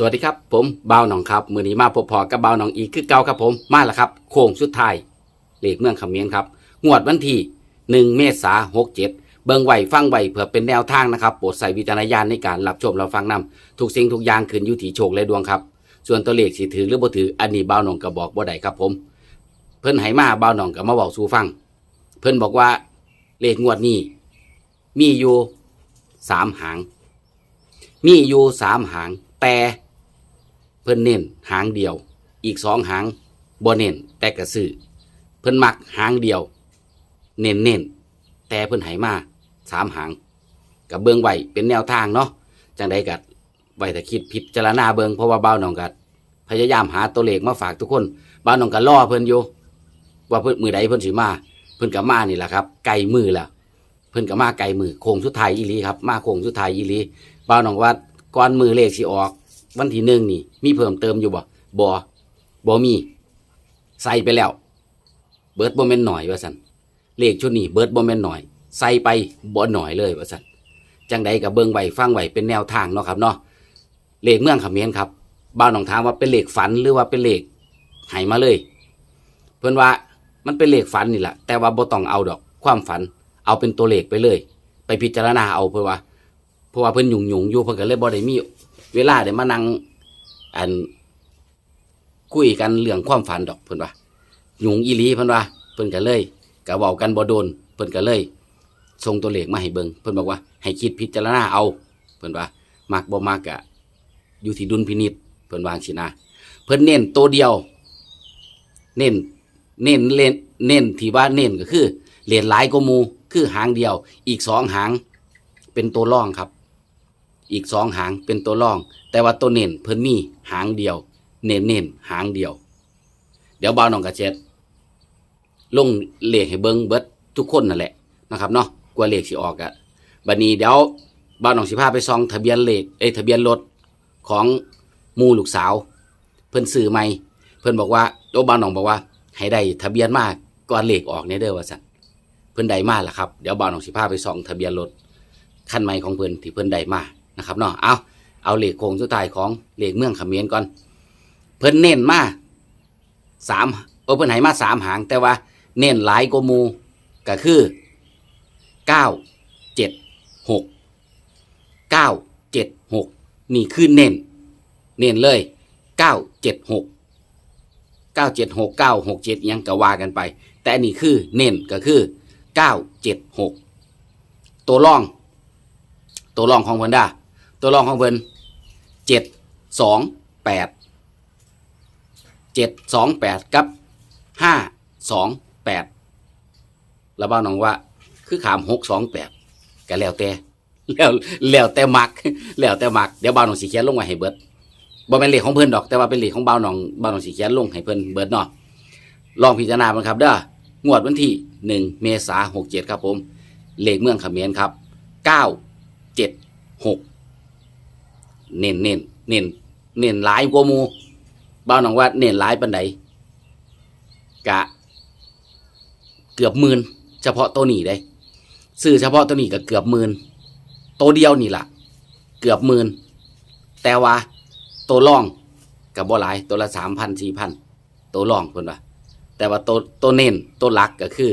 สวัสดีครับผมบ่าวหนองครับ มือนี้มาพบพอกับบ่าวหนองอีกคือเก่าครับผมมาแล้วครับโค้งสุดท้ายเลขเมืองคำเมียนครับงวดวันที่หนึ่งเมษาหกเจ็ดเบิงไหวฟังไหวเพื่อเป็นแนวทางนะครับโปรดใส่วิจารณญาณในการรับชมเราฟังนำทุกสิ่งทุกอย่างขึ้นอยู่ที่โชคและดวงครับ ส่วนตัวเลขสิถือหรือบ่ถืออันนี้บ่าวหนองก็บอกบ่ได้ครับผม เพิ่นให้มาบ่าวหนองก็มาบอกสู่ฟัง เพิ่นบอกว่าเลขงวดนี้ มีอยู่สามหาง มีอยู่สามหางแต่ พิ่นเน้นหางเดียว อีกสองหางบ่เน้นแต่กระซื้อเพิ่นมักหางเดียว เน้นเน้นแต่เพิ่นให้มาสามหางกับเบิ่งไว้เป็นแนวทางเนาะจังใดกัดไว้แต่คิดพิดจารณาเบิงเพราะว่าเบ้าหนองกัด พยายามหาตัวเลขมาฝากทุกคนเบ้าหนองกัดล่อเพิ่นอยู่ว่าเพิ่นมือใดเพิ่นสิมา เพิ่นก็มานี่แหละครับ ไกลมือแล้วเพิ่นก็มาไกลมือโค้งสุดท้ายอีหลีครับมาโค้งสุดท้ายอีหลีบ้าหนองว่าก่อนมือเลขสิออก วันที่หนึ่งนี่ มีเพิ่มเติมอยู่บ่บ่บ่มี ใส่ไปแล้ว เบิร์ดบ่แม่นหน่อยว่าสันเลขชุดนี้เบิร์ดบ่แม่นหน่อย ใส่ไปบ่หน่อยเลยว่าสันจังใดกับเบิ่งไว้ฟังไว้เป็นแนวทางเนาะครับเนาะเลขเมืองขมรครับบ้าวหนองถามว่าเป็นเลขฝันหรือว่าเป็นเลขให้มาเลย เพิ่อนว่ามันเป็นเลขฝันนี่แหละแต่ว่าบ่ต้องเอาดอก ความฝัน เอาเป็นตัวเลขไปเลย ไปพิจารณาเอาเพื่อว่าเพราะว่าเพิ่นยุ่งยุ่งอยู่เพิ่นก็เลยบ่ได้มี เวลาได้มานั่งอันคุยกันเรื่องความฝันดอกเพิ่นว่ายุ่งอีหลีเพิ่นว่าเพิ่นก็เลยก็เว้ากันบ่โดนเพิ่นก็เลยส่งตัวเลขมาให้เบิ่งเพิ่นบอกว่า ให้คิดพิจารณาเอาเพิ่นว่ามักบ่มักก็อยู่ที่ดุลพินิจเพิ่นวางซี่นะเพิ่นเน้นตัวเดียว เน้นเน้นเล่นเน้นที่ว่าเน้นก็คือเหรียญหลายกว่าหมู่คือหางเดียว อีกสองหางเป็นตัวร่องครับ อีกสองหางเป็นตัวร่อง แต่ว่าตัวเน้นเพิ่นมีหางเดียว เน้นเน้นหางเดียว เดี๋ยวบ่าวน้องกระเจ็ดลงเลขให้เบิ้งเบิดทุกคนนั่นแหละนะครับเนาะกว่าเลขสิออกอะบัดนี้เดี๋ยวบ่าวน้องสิพาไปซองทะเบียนเลขเอ้ทะเบียนรถของมูลูกสาว เพิ่นซื้อใหม่เพิ่นบอกว่าโอ้บ่าวน้องบอกว่า ให้ได้ทะเบียนมากก่อนเลขออกเนี่ยเด้อว่าซั่นเพิ่นได้มาแล้วครับเดี๋ยวบ่าวน้องสิพาไปซองทะเบียนรถขั้นใหม่ของเพิ่นที่เพิ่นได้มา นะครับเนาะเอาเอาเลขโค้งสุดท้ายของเลขเมืองขมรก่อน เพิ่นเน้นมาสามเออเพิ่นให้มาสามหาง แต่ว่าเน้นหลายกมูก็คือเก้าเจ็ดหกเก้าเจ็ดหกนี่คือเน้น เน้นเลยเก้าเจ็ดหกเก้าเจ็ดหกเก้าหกเจ็ดยังก็ว่ากันไป แต่นนี้คือเน้นก็คือเก้าเจ็ดหกตัวร่อง ตัวรองของเพิ่นได้ ตัวรองของเพิ่นเจ็ดสองแปดเจ็ดสองแปดกับห้าสองแปดแล้วบ้านน้องว่า คือขามหกสองแปดก็แล้วแต่แล้วแล้วแต่มักแล้วแต่มักเดี๋ยวบ้านน้องสีเขียนลงไว้ให้เบิดบ่เป็นเลขของเพิ่นดอกแต่ว่าเป็นเลขของบ้านน้องบ้านน้องสีเขียนลงให้เพิ่นเบิดเนาะลองพิจารณาบิ่งครับเด้องวดวันที่หนึ่งเมษาหกเจ็ดครับผม เลขเมืองเขมรครับเก้าเจ็ดหก เน้นเน้นเน้นเน้นหลายกว่ามูบ้าวหนองว่าเน้นหลายปันใดกะ เกือบหมื่นเฉพาะตัวนี้ได้ซื้อเฉพาะตัวนี้ก็เกือบหมื่นตัวเดียวนี่ล่ะ เกือบหมื่นแต่ว่าตัวร่องกับบ่หลายตัวละสามพันสี่พันตัวร่องคนว่าแต่ว่าตัวตัวเน้นตัวหลักก็คือ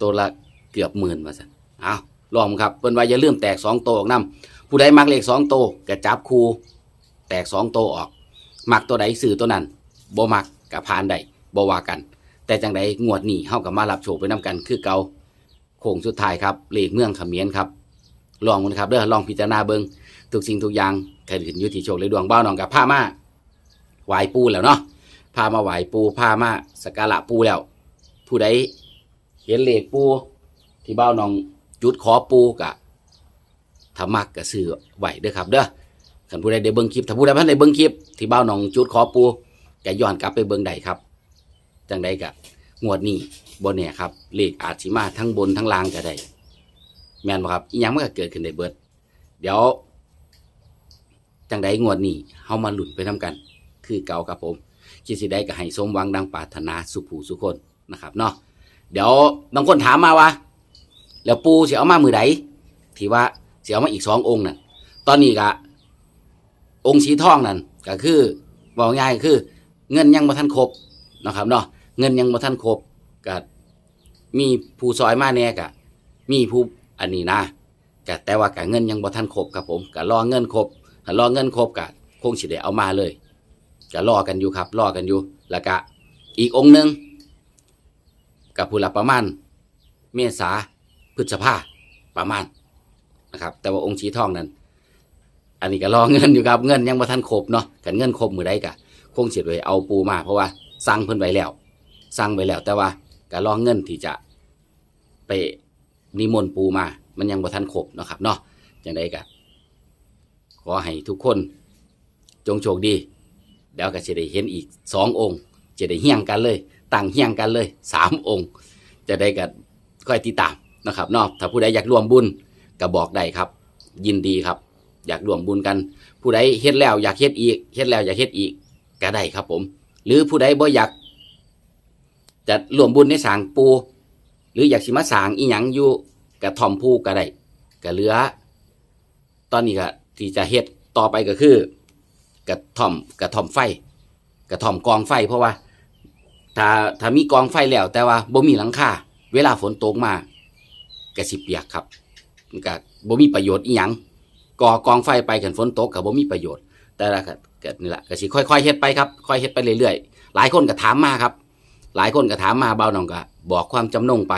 ตัวละเกือบหมื่นมาสันเอา ลองครับเพิ่นว่าอย่าลืมแตกสองโตออกนํผู้ใดมักเลขสองโตก็จับคูแตกสองโตออก มักตัวใดซื้อตัวนั้นบ่มักกับผ่านได้บ่ว่ากัน แต่จังใดงวดนี้เฮากับมารับโชคไปนํกันคือเก่าโค้งสุดท้ายครับเลขเมืองเขมรครับลองมันครับเด้อลองพิจารณาเบิงทุกสิ่งทุกอย่างเกิดขึ้นอยู่ที่โชคและดวงเบ้าน้องกับผ้ามาไหวปูแล้วเนาะพามาไหวปูพามาสักการะปูแล้ว ผู้ใดเห็นเลขปูที่เบ้าน้อง จุดขอปูกะถ้ามักก็ซื้อไหวเด้อครับเด้อขันผู้ใดได้เบิ่งคลิปถ้าผู้ใดพันได้เบิ่งคลิปที่บ้าหนองจุดขอปูก็ย้อนกลับไปเบิ่งได้ครับจังใดกะงวดนี้บ่แน่ครับเลขอาจสิมาทั้งบนทั้งล่างก็ได้แมนบ่ครับอีหยังมันก็เกิดขึ้นได้เบิด เดี๋ยวจังใดงวดนี้เฮามาหลุ้นไปนํกัน คือเก่าครับผมคิดสิได้ก็ให้สมหวังดังปรารถนาสุขผู้สุคนนะครับเนาะเดี๋ยวบางคนถามมาว่า แล้วปูสิเอามามือใดที่ว่าสิเอามาอีกสององค์น่ะตอนนี้กะองค์สีทองนั่นก็คือบอกง่ายคือ เงินยังบ่ทันครบนะครับเนาะเงินยังบ่ทันครบก็มีผู้ซอยมาแน่ก็มีผู้อันนี้นะก็แต่ว่าก็เงินยังบ่ทันครบครับผมก็รอเงินครบถ้ารอเงินครบก็คงสิได้เอามาเลยก็รอกันอยู่ครับรอกันอยู่แล้วก็อีกองค์หนึงกับผู้ละประมาณเมษา พฤษภาประมาณนะครับ แต่ว่าองค์สีทองนั้น อันนี้ก็รอเงินอยู่ครับเงินยังบ่ทันครบเนาะกันเงินครบมือใดกะคงเสิไว้เอาปูมาเพราะว่าสั่งเพิ่นไว้แล้วสั่งไว้แล้ว แต่ว่าก็รอเงินที่จะไปนิมนต์ปูมา มันยังบ่ทันครบเนาะครับเนาะจังไดกะขอให้ทุกคนจงโชคดีเดี๋ยวก็จะได้เห็นอีกสององค์ จะได้เฮี้ยงกันเลยตั้งเฮี้ยงกันเลยสามองค์ จะได้ก็ค่อยติดตาม นะครับเนาะถ้าผู้ใดอยากร่วมบุญก็บอกได้ครับ ยินดีครับ อยากร่วมบุญกัน ผู้ใดเฮ็ดแล้วอยากเฮ็ดอีกเฮ็ดแล้วอยากเฮ็ดอีกก็ได้ครับผม หรือผู้ใดบ่อยากจะร่วมบุญในสางปู หรืออยากสิมาสางอีหยังอยู่กระท่อมผู้ก็ได้ก็เหลือ ตอนนี้ก็ที่จะเฮ็ดต่อไปก็คือกระท่อมกระท่อมไฟ กระท่อมกองไฟ เพราะว่า ถ้าถ้ามีกองไฟแล้วแต่ว่าบ่มีหลังคาเวลาฝนตกมา ก็สิเปียกครับมันก็บ่มีประโยชน์อีหยังก่อกองไฟไปกันฝนตกก็บ่มีประโยชน์ แต่ละก็ก็นี่แหละก็สิค่อยๆเฮ็ดไปครับค่อยเฮ็ดไปเรื่อยๆ หลายคนก็ถามมาครับ หลายคนก็ถามมาเบาหนองก็บอกความจำนงไป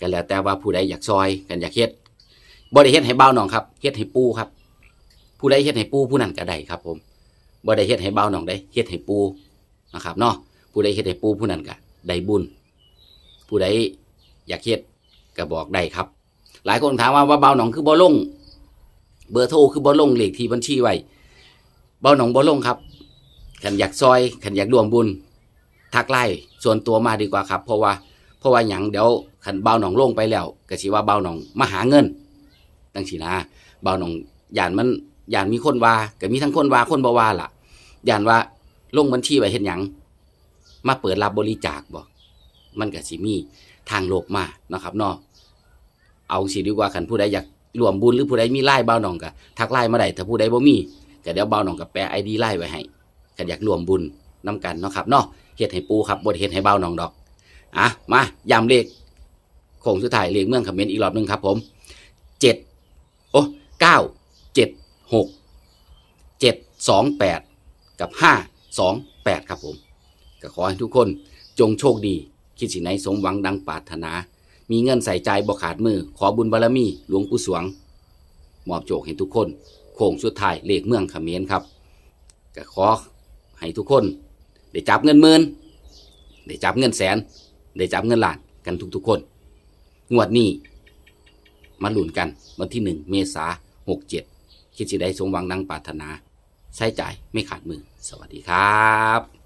ก็แล้วแต่ว่าผู้ใดอยากซอยกันอยากเฮ็ดบ่ได้เฮ็ดให้เบาหนองครับเฮ็ดให้ปูครับ ผู้ใดเฮ็ดให้ปูผู้นั้นก็ได้ครับ ผมบ่ได้เฮ็ดให้เบาหนองได้เฮ็ดให้ปูนะครับเนาะผู้ใดเฮ็ดให้ปูผู้นั้นก็ได้บุญผู้ใดอยากเฮ็ดก็บอกได้ครับ หลายคนถามว่าว่าเบาหนองคือบ่ลง เบอร์โทรคือบ่ลงเลขที่บัญชีไว้เบาหนองบ่ลงครับขันอยากซอยขันอยากรวมบุญทักไล่ส่วนตัวมาดีกว่าครับ เพราะว่าเพราะว่าหยังเดี๋ยวขันเบาหนองลงไปแล้วก็สิว่าเบาหนองมาหาเงินตั้งสินะเบาหนองย่านมันย่านมีคนว่าก็มีทั้งคนว่าคนบ่ว่าล่ะย่านว่าลงบัญชีไว้เฮ็ดหยังมาเปิดรับบริจาคบ่มันก็สิมีทางโลกมาเนาะครับเนาะ เอาสิดีกว่าคันผู้ใดอยากรวมบุญหรือผู้ใดมีไล่เบาหนองก็ทักไล่มาได้ถ้าผู้ใดบ่มีก็เดี๋ยวเบาหนองก็แปะ ID ไล่ไว้ให้คันอยากรวมบุญนํกันเนาะครับเนาะเฮ็ดให้ปูครับบ่ได้เฮ็ดให้เบาหนองดอกอะมาย้ำเลขโค้งสุดท้ายเลขเมืองคอมเมนต์อีกรอบหนึงครับ ผม7โอ้9 7 6 7 2 8กับ5 2 8ครับผม ก็ขอให้ทุกคนจงโชคดี คิดสิ่งไหนสมหวังดังปรารถนา มีเงินใส่ใจบ่ขาดมือ ขอบุญบารมี หลวงปู่สวง มอบโจกให้ทุกคน โค้งสุดท้ายเลขเมืองเขมรครับก็ขอให้ทุกคน ได้จับเงินหมื่นได้จับเงินแสน ได้จับเงินล้านกันทุกๆคน งวดนี้ มาหลุนกันวันที่หนึ่งเมษาหกเจ็ดคิดสิได้สมหวังดังปรารถนา ใช้จ่ายไม่ขาดมือ สวัสดีครับ